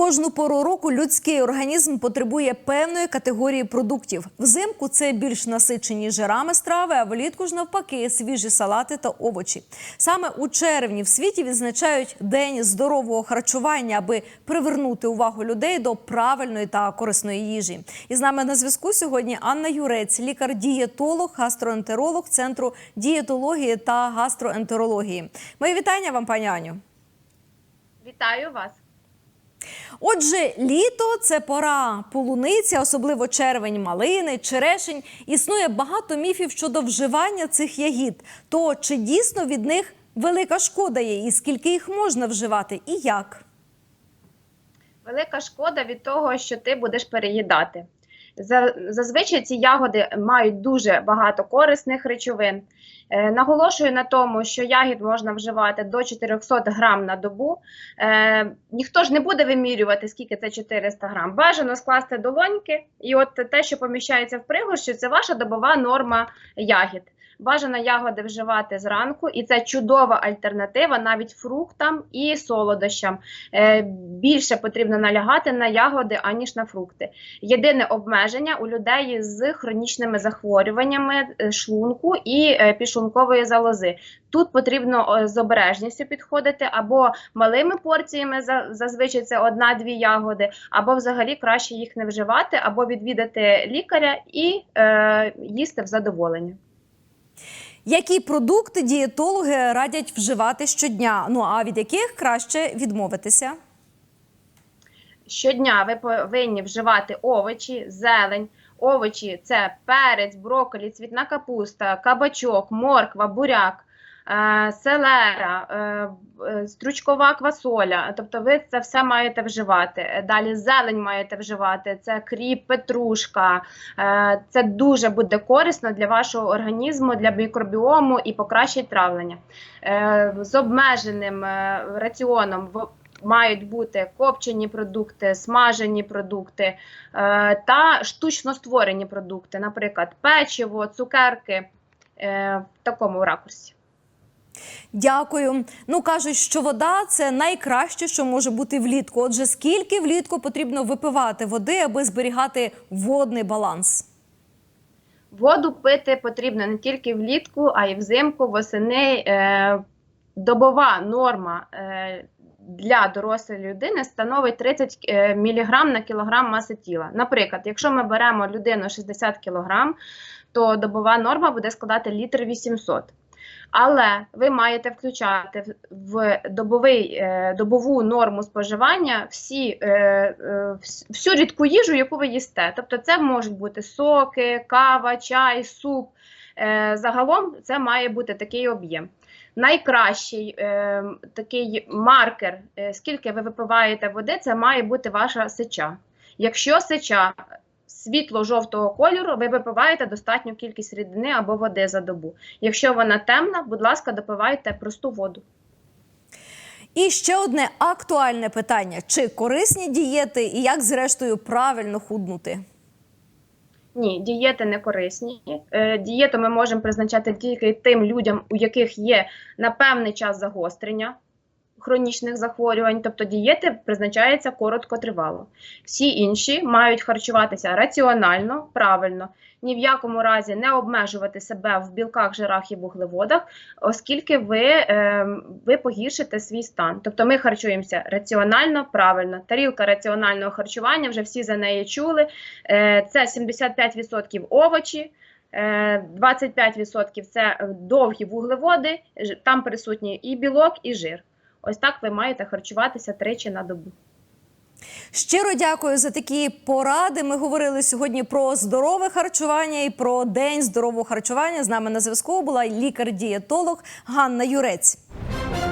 кожну пору року людський організм потребує певної категорії продуктів. Взимку це більш насичені жирами страви, а влітку ж навпаки свіжі салати та овочі. Саме у червні в світі відзначають день здорового харчування, аби привернути увагу людей до правильної та корисної їжі. І з нами на зв'язку сьогодні Анна Юрець, лікар-дієтолог, гастроентеролог центру дієтології та гастроентерології. Мої вітання вам, пані Аню. Вітаю вас. Отже, літо це пора полуниці, особливо червень, малини, черешень. Існує багато міфів щодо вживання цих ягід. То чи дійсно від них велика шкода є, і скільки їх можна вживати, і як? Велика шкода від того, що ти будеш переїдати. За- Зазвичай ці ягоди мають дуже багато корисних речовин. Е, Наголошую на тому, що ягід можна вживати до 400 грам на добу. Е, ніхто ж не буде вимірювати, скільки це 400 грам. Бажано скласти долоньки, і от те, що поміщається в пригорщі, це ваша добова норма ягід. Бажано ягоди вживати зранку, і це чудова альтернатива навіть фруктам і солодощам. Е, більше потрібно налягати на ягоди, аніж на фрукти. Єдине обмеження у людей з хронічними захворюваннями е, шлунку і е, підшлункової залози. Тут потрібно е, з обережністю підходити або малими порціями, за- зазвичай це одна-дві ягоди, або взагалі краще їх не вживати, або відвідати лікаря і е, їсти в задоволення. Які продукти дієтологи радять вживати щодня? Ну а від яких краще відмовитися? Щодня ви повинні вживати овочі, зелень. Овочі це перець, брокколі, цвітна капуста, кабачок, морква, буряк, е, селера, е, е, стручкова квасоля. Тобто ви це все маєте вживати. Далі зелень маєте вживати, це кріп, петрушка. Це дуже буде корисно для вашого організму, для мікробіому і покращить травлення. З обмеженим раціоном мають бути копчені продукти, смажені продукти е, та штучно створені продукти, наприклад, печиво, цукерки е, в такому ракурсі. Дякую. Ну кажуть, що вода це найкраще, що може бути влітку. Отже, скільки влітку потрібно випивати води, аби зберігати водний баланс? Воду пити потрібно не тільки влітку, а й взимку, восени. Е, добова норма для дорослої людини становить 30 е, мг на кілограм маси тіла. Наприклад, якщо ми беремо людину 60 кг, то добова норма буде складати літр 800. Але ви маєте включати в- добовий, е, добову норму споживання всі, е, вс- всю рідку їжу, яку ви їсте. Тобто це можуть бути соки, кава, чай, суп. Загалом це має бути такий об'єм. Найкращий е, такий маркер, е, скільки ви випиваєте води, це має бути ваша сеча. Якщо сеча світло-жовтого кольору, ви випиваєте достатню кількість рідини або води за добу. Якщо вона темна, будь ласка, допивайте просту воду. І ще одне актуальне питання: чи корисні дієти і як, зрештою, правильно худнути? Ні, дієти не корисні. Е, дієту ми можемо призначати тільки тим людям, у яких є на певний час загострення хронічних захворювань, тобто дієти призначаються короткотривало. Всі інші мають харчуватися раціонально, правильно, ні в якому разі не обмежувати себе в білках, жирах і вуглеводах, оскільки ви, е, ви погіршите свій стан. Тобто ми харчуємося раціонально, правильно. Тарілка раціонального харчування, вже всі за неї чули. Е, Це 75% овочі. е, 25% це е, довгі вуглеводи, там присутні і білок, і жир. Ось так ви маєте харчуватися тричі на добу. Щиро дякую за такі поради. Ми говорили сьогодні про здорове харчування і про день здорового харчування. З нами на зв'язку була лікар-дієтолог Ганна Юрець.